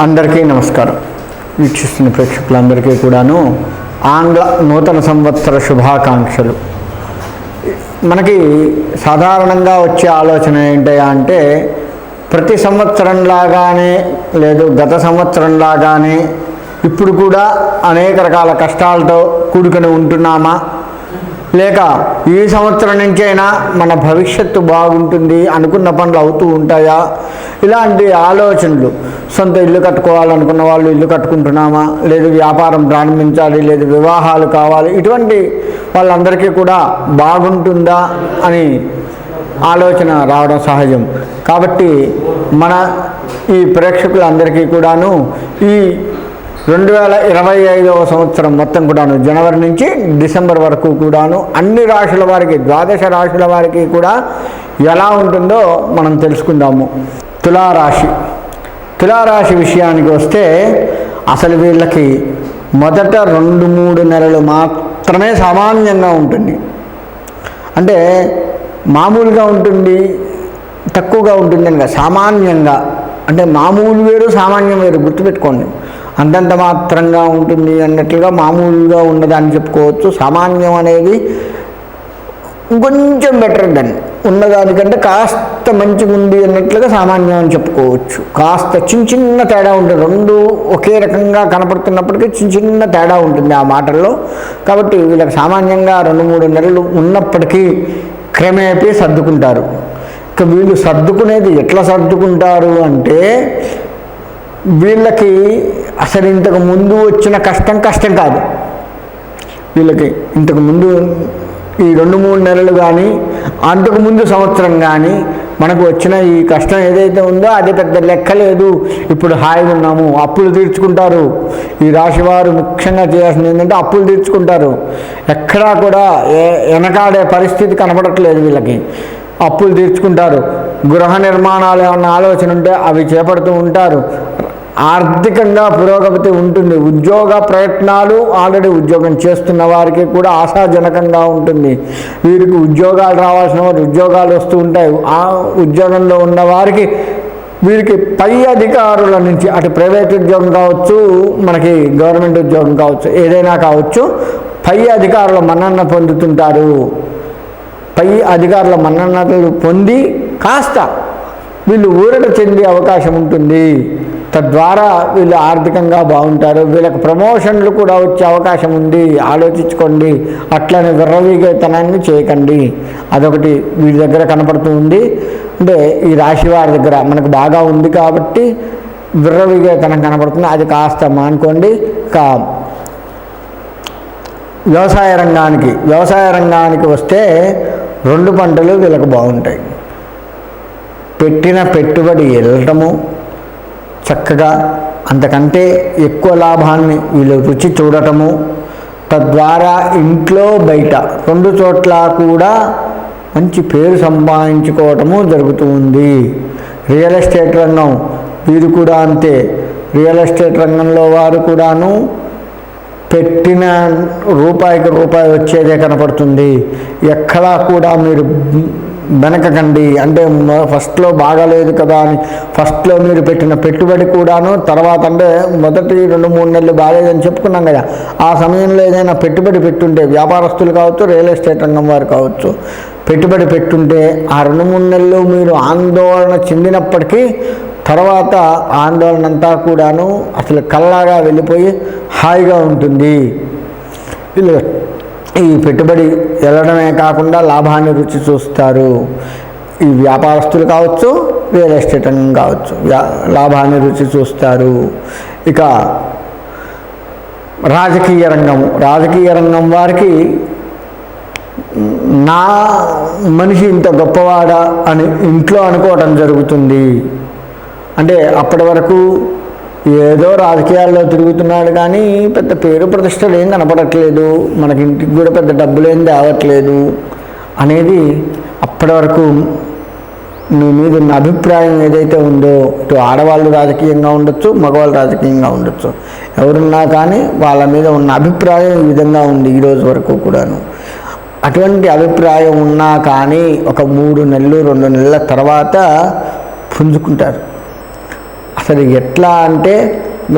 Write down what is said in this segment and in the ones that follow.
అందరికీ నమస్కారం. వీక్షిస్తున్న ప్రేక్షకులందరికీ కూడాను ఆంగ్ల నూతన సంవత్సర శుభాకాంక్షలు. మనకి సాధారణంగా వచ్చే ఆలోచన ఏంటయ్యా అంటే ప్రతి సంవత్సరం లాగానే లేదు గత సంవత్సరంలాగానే ఇప్పుడు కూడా అనేక రకాల కష్టాలతో కూడుకొని ఉంటున్నామా? లేక ఈ సంవత్సరం నుంచైనా మన భవిష్యత్తు బాగుంటుంది అనుకున్న పనులు అవుతూ ఉంటాయా? ఇలాంటి ఆలోచనలు. సొంత ఇల్లు కట్టుకోవాలనుకున్న వాళ్ళు ఇల్లు కట్టుకుంటున్నామా? లేదు వ్యాపారం ప్రారంభించాలి లేదు వివాహాలు కావాలి. ఇటువంటి వాళ్ళందరికీ కూడా బాగుంటుందా అని ఆలోచన రావడం సహజం. కాబట్టి మన ఈ ప్రేక్షకులందరికీ కూడాను ఈ రెండు వేల ఇరవై ఐదవ సంవత్సరం మొత్తం కూడాను జనవరి నుంచి డిసెంబర్ వరకు కూడాను అన్ని రాశుల వారికి ద్వాదశ రాశుల వారికి కూడా ఎలా ఉంటుందో మనం తెలుసుకుందాము. తులారాశి. తులారాశి విషయానికి వస్తే అసలు వీళ్ళకి మొదట రెండు మూడు నెలలు మాత్రమే సామాన్యంగా ఉంటుంది. అంటే మామూలుగా ఉంటుంది తక్కువగా ఉంటుంది అనగా సామాన్యంగా. అంటే మామూలు వేరు సామాన్యం వేరు గుర్తుపెట్టుకోండి. అంతంత మాత్రంగా ఉంటుంది అన్నట్లుగా మామూలుగా ఉన్నదని చెప్పుకోవచ్చు. సామాన్యం అనేది ఇంకొంచెం బెటర్ దెన్ ఉన్నదానికంటే కాస్త మంచిగా ఉంది అన్నట్లుగా సామాన్యం అని చెప్పుకోవచ్చు. కాస్త చిన్న చిన్న తేడా ఉంటుంది. రెండు ఒకే రకంగా కనపడుతున్నప్పటికీ చిన్న చిన్న తేడా ఉంటుంది ఆ మాటల్లో. కాబట్టి వీళ్ళకి సామాన్యంగా రెండు మూడు నెలలు ఉన్నప్పటికీ క్రమేపీ సర్దుకుంటారు. ఇక వీళ్ళు సర్దుకునేది ఎట్లా సర్దుకుంటారు అంటే వీళ్ళకి అసలు ఇంతకు ముందు వచ్చిన కష్టం కష్టం కాదు. వీళ్ళకి ఇంతకు ముందు ఈ రెండు మూడు నెలలు కానీ అంతకుముందు సంవత్సరం కానీ మనకు వచ్చిన ఈ కష్టం ఏదైతే ఉందో అది పెద్ద లెక్క లేదు. ఇప్పుడు హాయిగా ఉన్నాము అప్పులు తీర్చుకుంటారు. ఈ రాశి వారు ముఖ్యంగా చేయాల్సింది ఏంటంటే అప్పులు తీర్చుకుంటారు. ఎక్కడా కూడా వెనకాడే పరిస్థితి కనపడట్లేదు వీళ్ళకి. అప్పులు తీర్చుకుంటారు. గృహ నిర్మాణాలు ఏమన్నా ఆలోచన ఉంటే అవి చేపడుతూ ఉంటారు. ఆర్థికంగా పురోగతి ఉంటుంది. ఉద్యోగ ప్రయత్నాలు ఆల్రెడీ ఉద్యోగం చేస్తున్న వారికి కూడా ఆశాజనకంగా ఉంటుంది. వీరికి ఉద్యోగాలు రావాల్సిన వారు ఉద్యోగాలు వస్తూ ఉంటాయి. ఆ ఉద్యోగంలో ఉన్న వారికి వీరికి పై అధికారుల నుంచి అటు ప్రైవేట్ ఉద్యోగం కావచ్చు మనకి గవర్నమెంట్ ఉద్యోగం కావచ్చు ఏదైనా కావచ్చు పై అధికారుల మన్నన్న పొందుతుంటారు. పై అధికారుల మన్ననలు పొంది కాస్త వీళ్ళు ఊరట చెందే అవకాశం ఉంటుంది. తద్వారా వీళ్ళు ఆర్థికంగా బాగుంటారు. వీళ్ళకి ప్రమోషన్లు కూడా వచ్చే అవకాశం ఉంది. ఆలోచించుకోండి. అట్లనే విర్రవీగతనాన్ని చేయకండి. అదొకటి వీడి దగ్గర కనపడుతూ ఉంది. అంటే ఈ రాశి వారి దగ్గర మనకు బాగా ఉంది కాబట్టి విర్రవీగతనం కనపడుతుంది. అది కాస్త మానుకోండి. కా వ్యవసాయ రంగానికి వ్యవసాయ రంగానికి వస్తే రెండు పంటలు వీళ్ళకి బాగుంటాయి. పెట్టిన పెట్టుబడి వెళ్ళటము చక్కగా అంతకంటే ఎక్కువ లాభాన్ని వీళ్ళు రుచి చూడటము తద్వారా ఇంట్లో బయట రెండు చోట్ల కూడా మంచి పేరు సంపాదించుకోవటము జరుగుతూ ఉంది రియల్ ఎస్టేట్ రంగం వీరు కూడా అంతే. రియల్ ఎస్టేట్ రంగంలో వారు కూడాను పెట్టిన రూపాయికి రూపాయి వచ్చేదే కనపడుతుంది. ఎక్కడా కూడా మీరు వెనకకండి. అంటే ఫస్ట్లో బాగాలేదు కదా అని ఫస్ట్లో మీరు పెట్టిన పెట్టుబడి కూడాను తర్వాత అంటే మొదటి రెండు మూడు నెలలు బాగాలేదని చెప్పుకున్నాం కదా. ఆ సమయంలో ఏదైనా పెట్టుబడి పెట్టుంటే వ్యాపారస్తులు కావచ్చు రియల్ ఎస్టేట్ రంగం వారు కావచ్చు పెట్టుబడి పెట్టుంటే ఆ రెండు మూడు నెలలు మీరు ఆందోళన చెందినప్పటికీ తర్వాత ఆందోళన అంతా కూడాను అసలు కల్లాగా వెళ్ళిపోయి హాయిగా ఉంటుంది. వీళ్ళు ఈ పెట్టుబడి వెళ్ళడమే కాకుండా లాభాన్ని రుచి చూస్తారు. ఈ వ్యాపారస్తులు కావచ్చు రియల్ ఎస్టేట్ రంగం కావచ్చు లాభాన్ని రుచి చూస్తారు. ఇక రాజకీయ రంగం రాజకీయ రంగం వారికి నా మనిషి ఇంత గొప్పవాడా అని ఇంట్లో అనుకోవటం జరుగుతుంది. అంటే అప్పటి వరకు ఏదో రాజకీయాల్లో తిరుగుతున్నాడు కానీ పెద్ద పేరు ప్రతిష్టలు ఏం కనపడట్లేదు. మనకి ఇంటికి కూడా పెద్ద డబ్బులు ఏం తేవట్లేదు అనేది అప్పటి వరకు నీ మీద ఉన్న అభిప్రాయం ఏదైతే ఉందో ఇటు ఆడవాళ్ళు రాజకీయంగా ఉండొచ్చు మగవాళ్ళు రాజకీయంగా ఉండొచ్చు. ఎవరున్నా కానీ వాళ్ళ మీద ఉన్న అభిప్రాయం ఈ విధంగా ఉంది ఈరోజు వరకు కూడాను. అటువంటి అభిప్రాయం ఉన్నా కానీ ఒక మూడు నెలలు రెండు నెలల తర్వాత పుంజుకుంటారు. అసలు ఎట్లా అంటే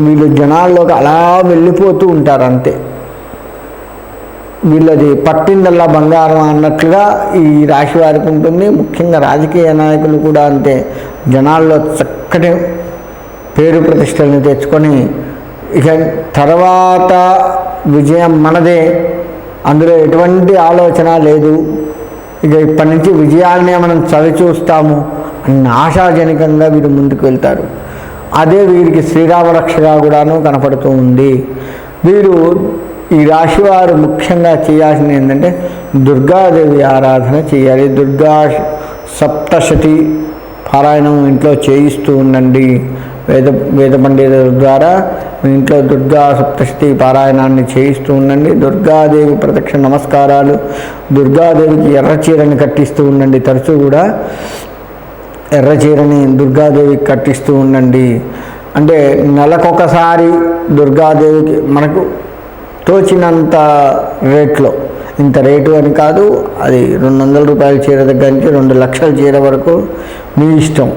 వీళ్ళు జనాల్లోకి అలా వెళ్ళిపోతూ ఉంటారు అంతే. వీళ్ళది పట్టిందల్లా బంగారం అన్నట్లుగా ఈ రాశి వారికి ఉంటుంది. ముఖ్యంగా రాజకీయ నాయకులు కూడా అంతే. జనాల్లో చక్కటి పేరు ప్రతిష్టలను తెచ్చుకొని ఇక తర్వాత విజయం మనదే. అందులో ఎటువంటి ఆలోచన లేదు. ఇక ఇప్పటి నుంచి విజయాలనే మనం చవి చూస్తాము అన్న ఆశాజనకంగా వీరు ముందుకు వెళ్తారు. అదే వీరికి శ్రీరామరక్షగా కూడాను కనపడుతూ ఉంది. వీరు ఈ రాశి వారు ముఖ్యంగా చేయాల్సింది ఏంటంటే దుర్గాదేవి ఆరాధన చేయాలి. దుర్గా సప్తశతి పారాయణం ఇంట్లో చేయిస్తూ ఉండండి. వేద వేద పండితుల ద్వారా మీ ఇంట్లో దుర్గా సప్తశతి పారాయణాన్ని చేయిస్తూ ఉండండి. దుర్గాదేవి ప్రత్యక్ష నమస్కారాలు దుర్గాదేవికి ఎర్రచీరని కట్టిస్తూ ఉండండి. తరచూ కూడా ఎర్ర చీరని దుర్గాదేవికి కట్టిస్తూ ఉండండి. అంటే నెలకొకసారి దుర్గాదేవికి మనకు తోచినంత రేట్లో. ఇంత రేటు అని కాదు అది రెండు వందల రూపాయల చీర దగ్గర నుంచి రెండు లక్షల చీర వరకు మీ ఇష్టం.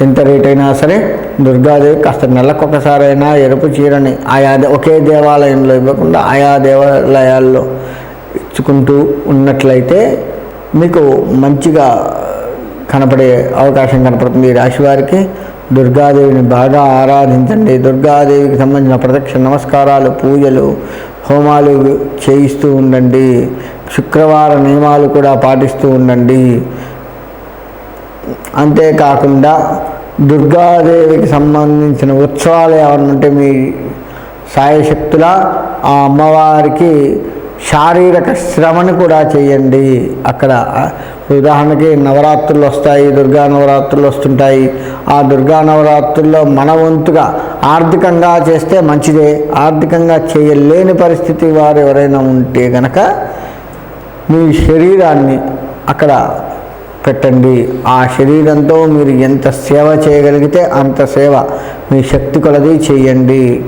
ఎంత రేట్ అయినా సరే దుర్గాదేవి కాస్త నెలకొకసారైనా ఎరుపు చీరని ఆయా ఒకే దేవాలయంలో ఇవ్వకుండా ఆయా దేవాలయాల్లో ఇచ్చుకుంటూ ఉన్నట్లయితే మీకు మంచిగా కనపడే అవకాశం కనపడుతుంది ఈ రాశి వారికి. దుర్గాదేవిని బాగా ఆరాధించండి. దుర్గాదేవికి సంబంధించిన ప్రదక్షిణ నమస్కారాలు పూజలు హోమాలు చేయిస్తూ ఉండండి. శుక్రవార నియమాలు కూడా పాటిస్తూ ఉండండి. అంతేకాకుండా దుర్గాదేవికి సంబంధించిన ఉత్సవాలు ఏమన్నా ఉంటే మీ సాయశక్తుల ఆ అమ్మవారికి శారీరక శ్రమను కూడా చేయండి. అక్కడ ఉదాహరణకి నవరాత్రులు వస్తాయి దుర్గా నవరాత్రులు వస్తుంటాయి. ఆ దుర్గా నవరాత్రుల్లో మన వంతుగా ఆర్థికంగా చేస్తే మంచిదే. ఆర్థికంగా చేయలేని పరిస్థితి వారు ఎవరైనా ఉంటే గనక మీ శరీరాన్ని అక్కడ పెట్టండి. ఆ శరీరంతో మీరు ఎంత సేవ చేయగలిగితే అంత సేవ మీ శక్తి కొలది చేయండి.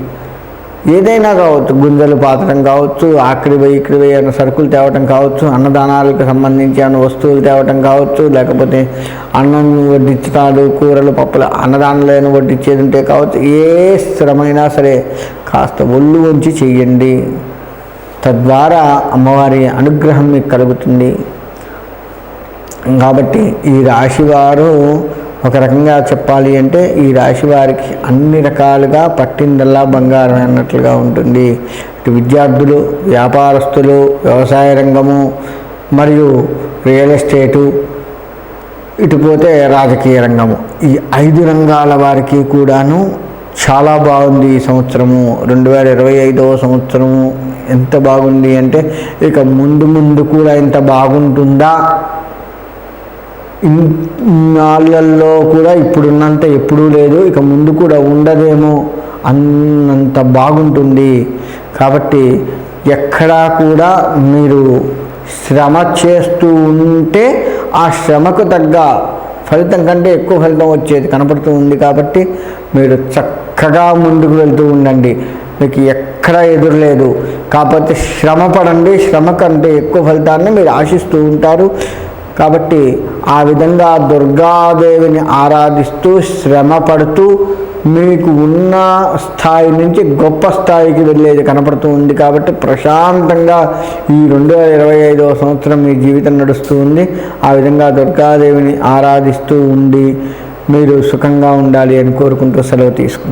ఏదైనా కావచ్చు గుంజలు పాతడం కావచ్చు ఆకలి పోయి ఇక్కడి పోయి అన్న సరుకులు తేవటం కావచ్చు అన్నదానాలకు సంబంధించి అన్న వస్తువులు తేవటం కావచ్చు లేకపోతే అన్నం వడ్డించడాలు కూరలు పప్పులు అన్నదానాలను వడ్డించేది ఉంటే కావచ్చు ఏ శ్రమైనా సరే కాస్త ఒళ్ళు ఉంచి చెయ్యండి. తద్వారా అమ్మవారి అనుగ్రహం మీకు కలుగుతుంది. కాబట్టి ఈ రాశివారు ఒక రకంగా చెప్పాలి అంటే ఈ రాశి వారికి అన్ని రకాలుగా పట్టిందల్లా బంగారం అన్నట్లుగా ఉంటుంది. ఇటు విద్యార్థులు వ్యాపారస్తులు వ్యవసాయ రంగము మరియు రియల్ ఎస్టేటు ఇటు పోతే రాజకీయ రంగము. ఈ ఐదు రంగాల వారికి కూడాను చాలా బాగుంది ఈ సంవత్సరము. రెండు వేల ఇరవై ఐదవ సంవత్సరము ఎంత బాగుంది అంటే ఇక ముందు ముందు కూడా ఇంత బాగుంటుందా? ఇన్నాళ్ళల్లో కూడా ఇప్పుడున్నంత ఎప్పుడూ లేదు ఇక ముందు కూడా ఉండదేమో అన్నంత బాగుంటుంది. కాబట్టి ఎక్కడా కూడా మీరు శ్రమ చేస్తూ ఉంటే ఆ శ్రమకు తగ్గ ఫలితం కంటే ఎక్కువ ఫలితం వచ్చేది కనపడుతూ ఉంది కాబట్టి మీరు చక్కగా ముందుకు వెళ్తూ ఉండండి. మీకు ఎక్కడ ఎదురులేదు కాకపోతే శ్రమ పడండి శ్రమ కంటే ఎక్కువ ఫలితాన్ని మీరు ఆశిస్తూ ఉంటారు. కాబట్టి ఆ విధంగా దుర్గాదేవిని ఆరాధిస్తూ శ్రమ పడుతూ మీకు ఉన్న స్థాయి నుంచి గొప్ప స్థాయికి వెళ్ళేది కనపడుతూ ఉంది కాబట్టి ప్రశాంతంగా ఈ రెండు వేల ఇరవై ఐదవ సంవత్సరం మీ జీవితం నడుస్తూ ఉంది. ఆ విధంగా దుర్గాదేవిని ఆరాధిస్తూ ఉండి మీరు సుఖంగా ఉండాలి అని కోరుకుంటూ సెలవు తీసుకుంటారు